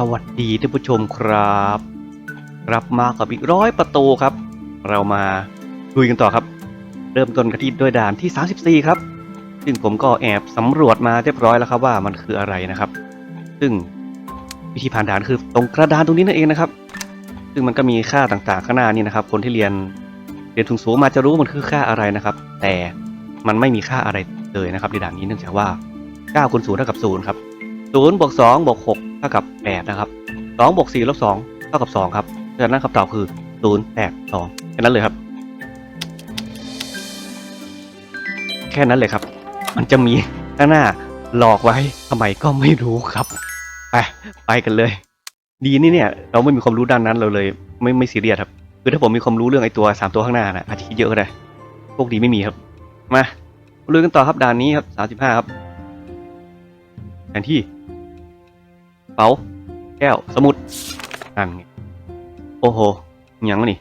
สวัสดีท่านผู้ชมครับกลับมากับอีกร้อยประตูครับ เรามาลุยกันต่อครับ เริ่มต้นกันที่ด้วยด่านที่ 34 ครับ ซึ่งผมก็แอบสำรวจมาเรียบร้อยแล้วครับว่ามันคืออะไรนะครับ ซึ่งวิธีผ่านด่านคือตรงกระดานตรงนี้นั่นเองนะครับ ซึ่งมันก็มีค่าต่างๆข้างหน้านี่นะครับ คนที่เรียนเรียนถุงสูงมาจะรู้มันคือค่าอะไรนะครับ แต่มันไม่มีค่าอะไรเลยนะครับในด่านนี้เนื่องจากว่า9คูณ0เท่ากับ0ครับ0บวก2บวก6 เท่ากับ 8 นะครับ2บวก4ลบ2เท่ากับ 2 ครับฉะนั้นคำตอบคือ 0 8 2 แค่นั้นเลยครับ แค่นั้นเลยครับ มันจะมีข้างหน้าหลอกไว้ทำไมก็ไม่รู้ครับ ไปไปกันเลย ดีนี่เนี่ย เราไม่มีความรู้ด้านนั้นเราเลย ไม่ไม่ซีเรียสครับ คือถ้าผมมีความรู้เรื่องไอ้ตัวสามตัวข้างหน้านะอาจจะคิดเยอะก็ได้โชคดีไม่มีครับ มาลุยกันต่อครับด่านนี้ครับสามสิบห้าครับแผนที่ เป๋า แก้ว สมุดนั่งโอ้โหยังวะนี่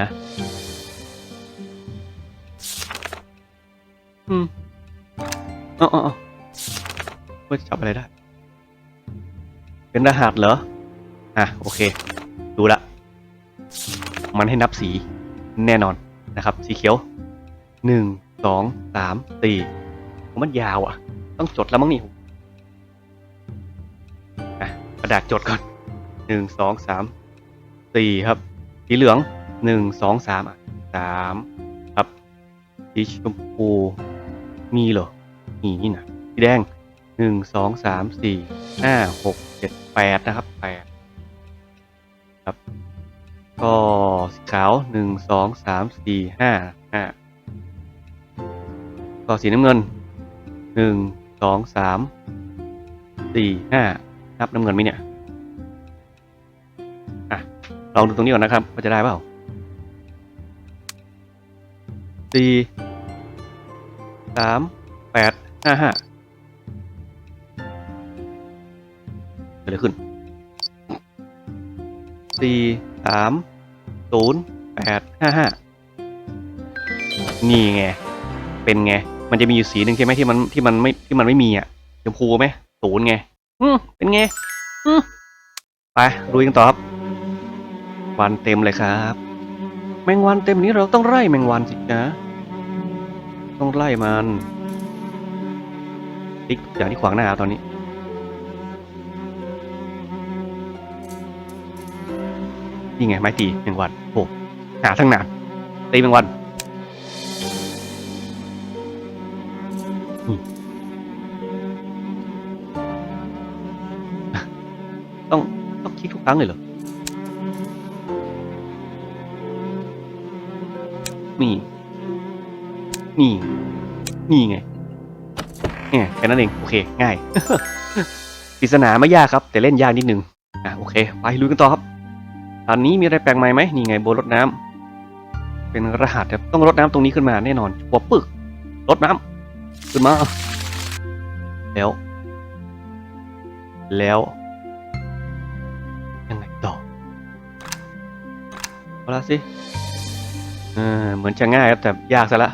นะอืมอ๋ออ๋ออ๋อว่าจับอะไรได้ เป็นรหัสเหรอ อะ โอเค ดูละ มันให้นับสีแน่นอนนะครับ สีเขียวหนึ่งสองสามสี่มันยาวอะ ต้องจดแล้วมั้งนี่ ระดาษจดก่อนหนึ่งสองสามสี่ครับ สีเหลืองหนึ่งสองสามอะสามครับสีชมพูมีเหรอมีนี่นะสีแดงหนึ่งสองสามสี่ห้าหกเจ็ดแปดนะครับแปดครับก็สีขาวหนึ่งสองสามสี่ห้าห้าก็สีน้ำเงินหนึ่งสองสามสี่ห้า นับน้ำเงินไหมเนี่ยอะลองดูตรงนี้ก่อนนะครับว่าจะได้เปล่าสี่สามแปดห้าห้าเกิดอะไรขึ้นสี่สามศูนย์แปดห้าห้านี่ไง เป็นไง มันจะมีอยู่สีหนึ่งใช่ไหมที่มันที่มันไม่ที่มันไม่มีอะชมพูไหมศูนย์ไง อืมเป็นไง อืมไปลุยกันต่อครับ วันเต็มเลยครับ แมงวันเต็มนี้เราต้องไล่แมงวันสินะ ต้องไล่มันติ๊กทุกอย่างที่ขวางหน้าตอนนี้ นี่ไงไม้ตีแมงวันโอ้หาทั้งนานตีแมงวัน ต้องคลิกทุกครั้งเลยเหรอ นี่ นี่ นี่ไงเนี่ยแค่นั้นเอง โอเค ง่าย ปริศนาไม่ยากครับ แต่เล่นยากนิดนึง อะ โอเค ไปลุยกันต่อครับ ตอนนี้มีอะไรแปลกใหม่ไหม นี่ไงโบนรดน้ำเป็นรหัสครับต้องรดน้ำตรงนี้ขึ้นมาแน่นอนหัวปึกรดน้ำขึ้นมา แล้ว แล้ว เอาละสิเออเหมือนจะง่ายครับแต่ยากซะละ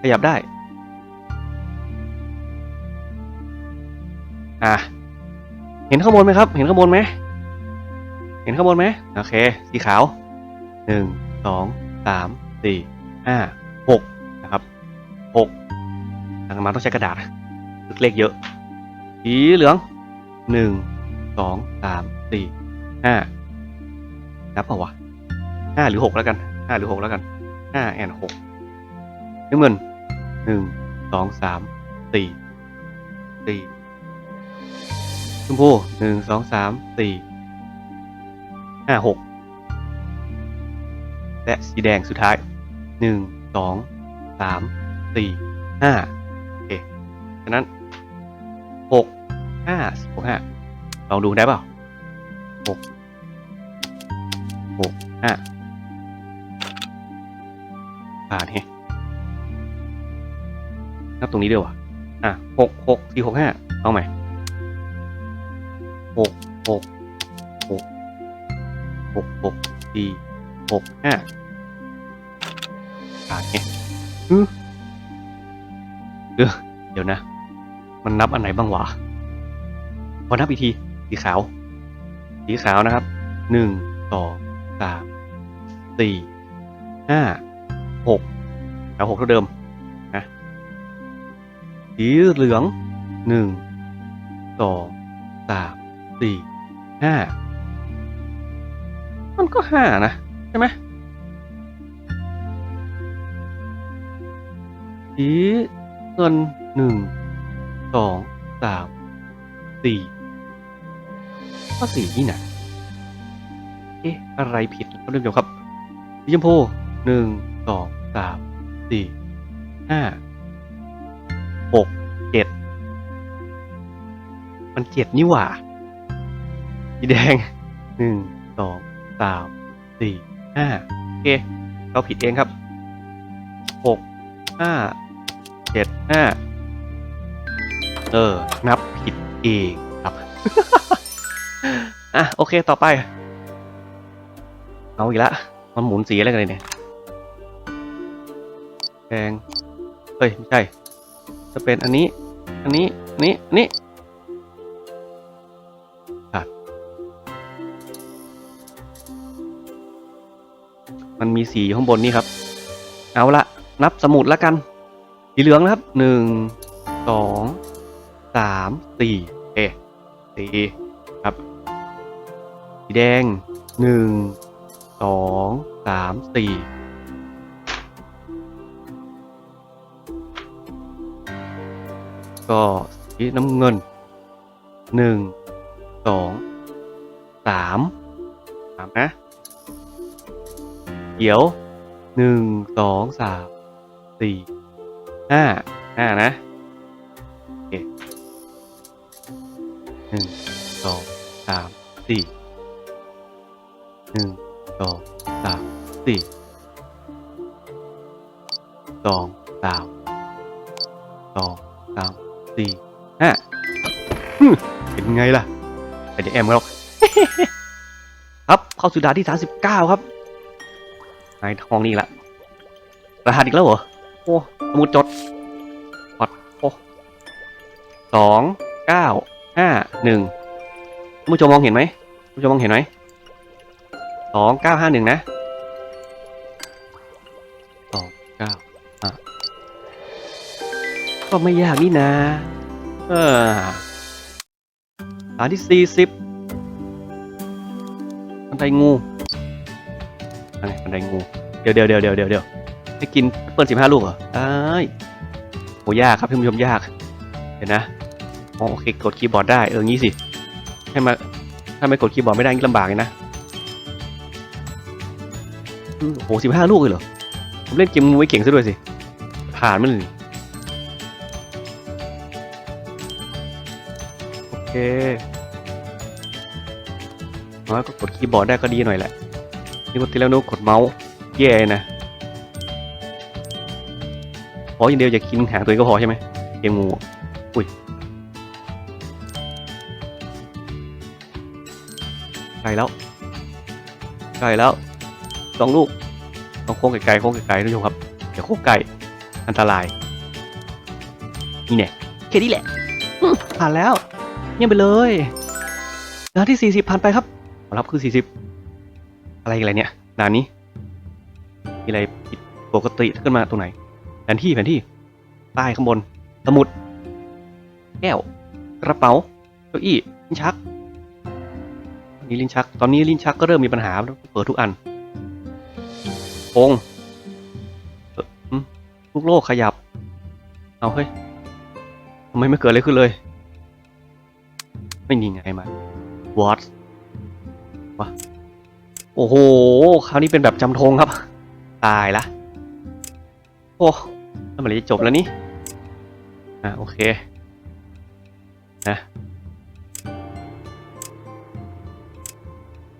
ขยับได้ อะ เห็นข้างบนไหมครับ เห็นข้างบนไหม เห็นข้างบนไหมโอเค สีขาวหนึ่งสองสามสี่ห้าหกนะครับหกทางมาต้องใช้กระดาษลึกเลขเยอะ สีเหลืองหนึ่งสองสามสี่ห้านับเปล่าวะ ห้าหรือหกแล้วกันห้าหรือหกแล้วกันห้าแอนหกน้ำเงินหนึ่งสองสามสี่สี่ชมพูหนึ่งสองสามสี่ห้าหกและสีแดงสุดท้ายหนึ่งสองสามสี่ห้าโอเคฉะนั้นหกห้าสิบหกห้าลองดูได้เปล่าหกหกห้า ผ่านเฮ้นับตรงนี้ด้วยวะอะหกหกสี่หกห้าเอาใหม่หกหกหกหกสี่หกห้าขาดไงฮึเดี๋ยวเดี๋ยวนะ มันนับอันไหนบ้างวะพอนับอีกทีสีขาว สีขาวนะครับหนึ่งสองสามสี่ห้า หกเอาหกเท่าเดิมนะสีเหลืองหนึ่งสองสามสี่ห้ามันก็ห้านะ ใช่ไหมสีเงินหนึ่งสองสามสี่ก็สี่นี่นะเอ๊ะ อะไรผิดท่านผู้ชมครับสีชมพูหนึ่ง สองสามสี่ห้าหกเจ็ดมันเจ็ดนี่หว่าสีแดงหนึ่งสองสามสี่ห้าโอเคเราผิดเองครับหกห้าเจ็ดห้าเออ นับผิดเองครับ อะ โอเคต่อไป เอาอีกละ มันหมุนสีอะไรกันเนี่ย แดงเฮ้ย ไม่ใช่ จะเป็นอันนี้ อันนี้ อันนี้ อันนี้ขาดมันมีสีอยู่ข้างบนนี่ครับ เอาละนับสมุดแล้วกัน สีเหลืองนะครับหนึ่งสองสามสี่เอสี่ครับ สีแดงหนึ่งสองสามสี่ ก็สีน้ำเงินหนึ่งสองสามสามนะ เขียวหนึ่งสองสามสี่ห้าห้านะโอเคหนึ่งสองสามสี่หนึ่งสองสามสี่สองสามสองสาม สี่ห้าฮึ่มเป็นไงล่ะไอเดแอมครับครับเข้าสู่ด่านที่สามสิบเก้าครับนายทองนี่แหละรหัสอีกแล้วเหรอโอ้สมุดจดปัดโอ้สองเก้าห้าหนึ่งท่านผู้ชมมองเห็นไหมท่านผู้ชมมองเห็นไหมสองเก้าห้าหนึ่งนะสองเก้าห้า ก็ไม่ยากนี่นะเออฐานที่สี่สิบบันไดงูอะไรบันไดงู เดี๋ยวเดี๋ยวเดี๋ยวเดี๋ยวเดี๋ยวเดี๋ยวให้กินเปิลสิบห้าลูกเหรอได้โหยากครับท่านผู้ชมยาก เห็นนะโอเคกดคีย์บอร์ดได้เอองี้สิ ให้มาถ้าไม่กดคีย์บอร์ดไม่ได้งี้ลำบากเลยนะอืมโหสิบห้าลูกเลยเหรอ ผมเล่นเกมงูไว้เก่งซะด้วยสิ ผ่านมันเลย เคน้อยก็กดคีย์บอร์ดได้ก็ดีหน่อยแหละ นี่กดทีแล้วนู้กดเมาส์แย่นะขออย่างเดียวอย่ากินหางตัวเองก็พอใช่ไหมเกมงูอุ้ยใกล้แล้วใกล้แล้วสองลูกต้องโค้งไกลๆโค้งไกลๆทุกผู้ชมครับอย่าโค้งไกลอันตรายนี่เนี่ยแค่นี้แหละผ่านแล้ว เยี่ยมไปเลยด่านที่สี่สิบผ่านไปครับผลลัพธ์คือสี่สิบอะไรอะไรเนี่ยด่านนี้ มีอะไรผิดปกติขึ้นมาตรงไหน แผนที่แผนที่ใต้ข้างบน สมุด แก้ว กระเป๋า เก้าอี้ ลิ้นชักนี่ลิ้นชัก ตอนนี้ลิ้นชักก็เริ่มมีปัญหาเปิดทุกอันโงเอ่ออืมลูกโลกขยับ เอาเฮ้ยทำไมไม่เกิดอะไรขึ้นเลย ไม่มีไงมาวอตวะโอ้โหคราวนี้เป็นแบบจำทงครับ ตายละโอ้แล้วมื่อไหรจะจบแล้วนี่อะโอเคนะ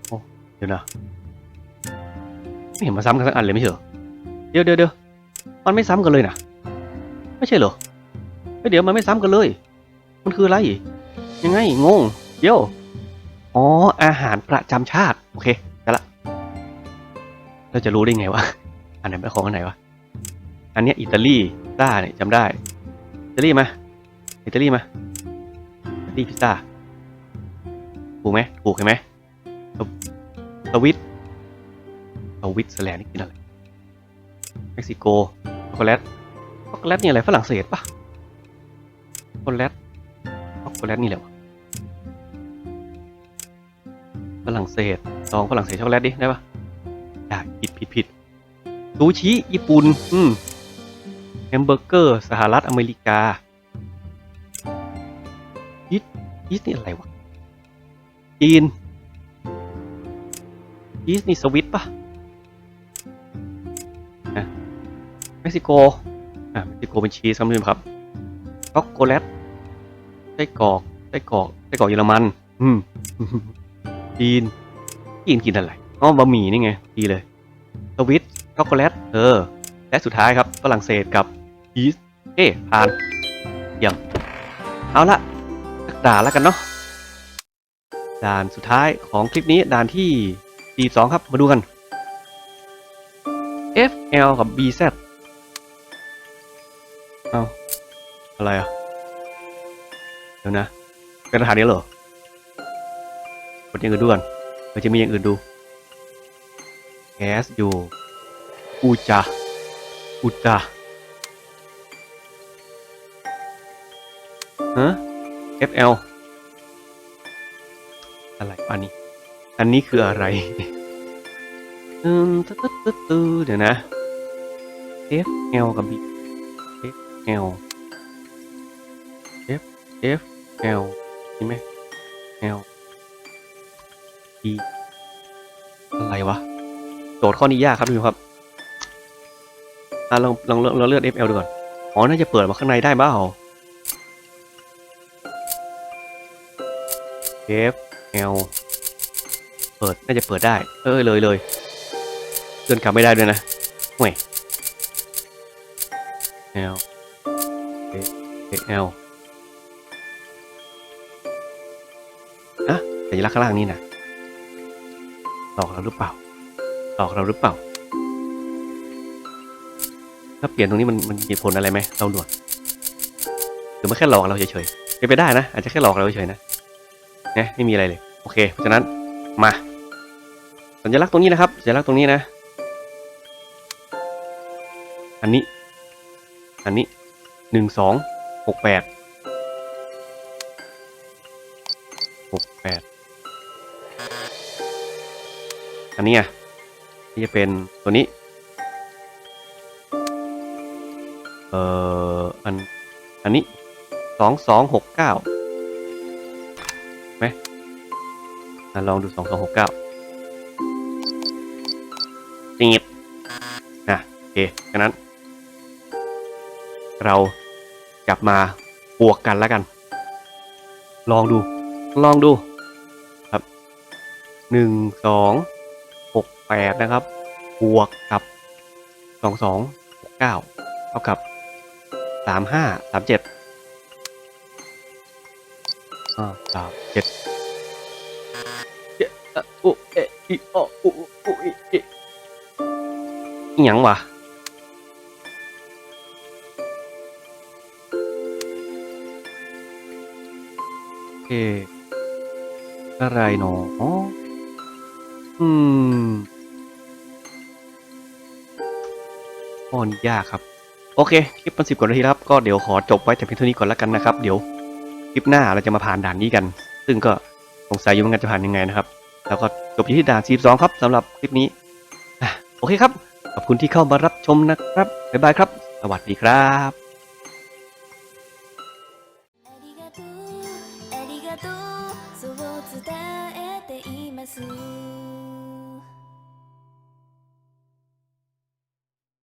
โอ้เดี๋ยวนะไม่เห็นมาซ้ำกันสักอันเลยไม่ใช่เหรอเดี๋ยวเดี๋ยวเดี๋ยวมันไม่ซ้ำกันเลยนะไม่ใช่เหรอเฮ้ยเดี๋ยวมันไม่ซ้ำกันเลย มันคืออะไร ยังไงงง เดี๋ยว อ๋อ อาหารประจำชาติ โอเคได้ละ เราจะรู้ได้ไงวะ อันไหนเป็นของอันไหนวะ อันเนี้ยอิตาลีซ่าเนี่ยจำได้ อิตาลีมา อิตาลีมา อิตาลีพิซซ่า ถูกไหมถูกเห็นไหมสวิตสวิตเซอร์แลนด์นี่กินอะไรเม็กซิโกช็อกโกแลตช็อกโกแลตนี่อะไรฝรั่งเศสปะช็อกโกแลตช็อกโกแลตนี่แหละ รั่งเศสลองฝรั่งเศสช็อกโกแลตดิได้ปะได้ผิดผิดผิดซูชิญี่ปุ่นอืมแฮมเบอร์เกอร์สหรัฐอเมริกายีสยีสนี่อะไรวะจีนยีสนี่สวิตปะนะเม็กซิโกอ่าเม็กซิโกเป็นชีสครับท่านผู้ชมครับช็อกโกแลตไส้กรอกไส้กรอกไส้กรอกเยอรมัน อืม จีนจีนกินอะไรอ๋อบะหมี่นี่ไงดีเลยสวิตช็อกโกแลตเออและสุดท้ายครับฝรั่งเศสกับยีสต์เอ๊ผ่านยี่ยมเอาละด่านแล้วกันเนาะด่านสุดท้ายของคลิปนี้ด่านที่ 42 ครับมาดูกัน F L กับ B Z เอาอะไรอะ เดี๋ยวนะ เป็นรหัสนี้เหรอ กดอย่างอื่นดูก่อนเราจะมีอย่างอื่นดู S อยู่อูจาอูจาฮะ FL อะไรอันนี้ อันนี้คืออะไรอืมตึ๊ดตึ๊ดตึ๊ดตึ๊ดเดี๋ยวนะ FL กับ B FL F FL นี่ไหม L B อะไรวะ โจทย์ข้อนี้ยากครับทุกคนครับอะลองลองลองลองเลือก FL ดูก่อน อ๋อ น่าจะเปิดมาข้างในได้บ้า FL เปิด น่าจะเปิดได้ เออเลยเลยเลื่อนกลับไม่ได้ด้วยนะห่วย L L อะสัญลักษณ์ข้างล่างนี่นะ หลอกเราหรือเปล่า หลอกเราหรือเปล่า ถ้าเปลี่ยนตรงนี้มันมันมีผลอะไรไหมเราหนวดหรือมันแค่หลอกเราเฉยๆเป็นไปได้นะ อาจจะแค่หลอกเราเฉยๆนะนี่ไม่มีอะไรเลย โอเค เพราะฉะนั้นมา สัญลักษณ์ตรงนี้นะครับ สัญลักษณ์ตรงนี้นะ อันนี้ อันนี้หนึ่งสองหกแปด อันนี้อะที่จะเป็นตัวนี้ เอ่อ อัน อันนี้สองสองหกเก้าไหมลองดูสองสองหกเก้าจีบอะโอเคฉะนั้น เรากลับมาบวกกันแล้วกัน ลองดู ลองดูครับหนึ่งสอง หกแปดนะครับ บวกกับสองสองหกเก้าเท่ากับสามห้าสามเจ็ดอ่าสามเจ็ดเจ็ดอะอุเอะอิโออุอุอิอิอิหยังวะโอเคอะไรหนออ๋ออืม ข้อนี้ยากครับ โอเค คลิปมันสิบกว่านาทีแล้วครับ ก็เดี๋ยวขอจบไว้แต่เพียงเท่านี้ก่อนแล้วกันนะครับ เดี๋ยวคลิปหน้าเราจะมาผ่านด่านนี้กัน ซึ่งก็สงสัยอยู่เหมือนกันจะผ่านยังไงนะครับ แล้วก็จบที่ด่าน42ครับสำหรับคลิปนี้โอเคครับ ขอบคุณที่เข้ามารับชมนะครับบ๊ายบายครับ สวัสดีครับ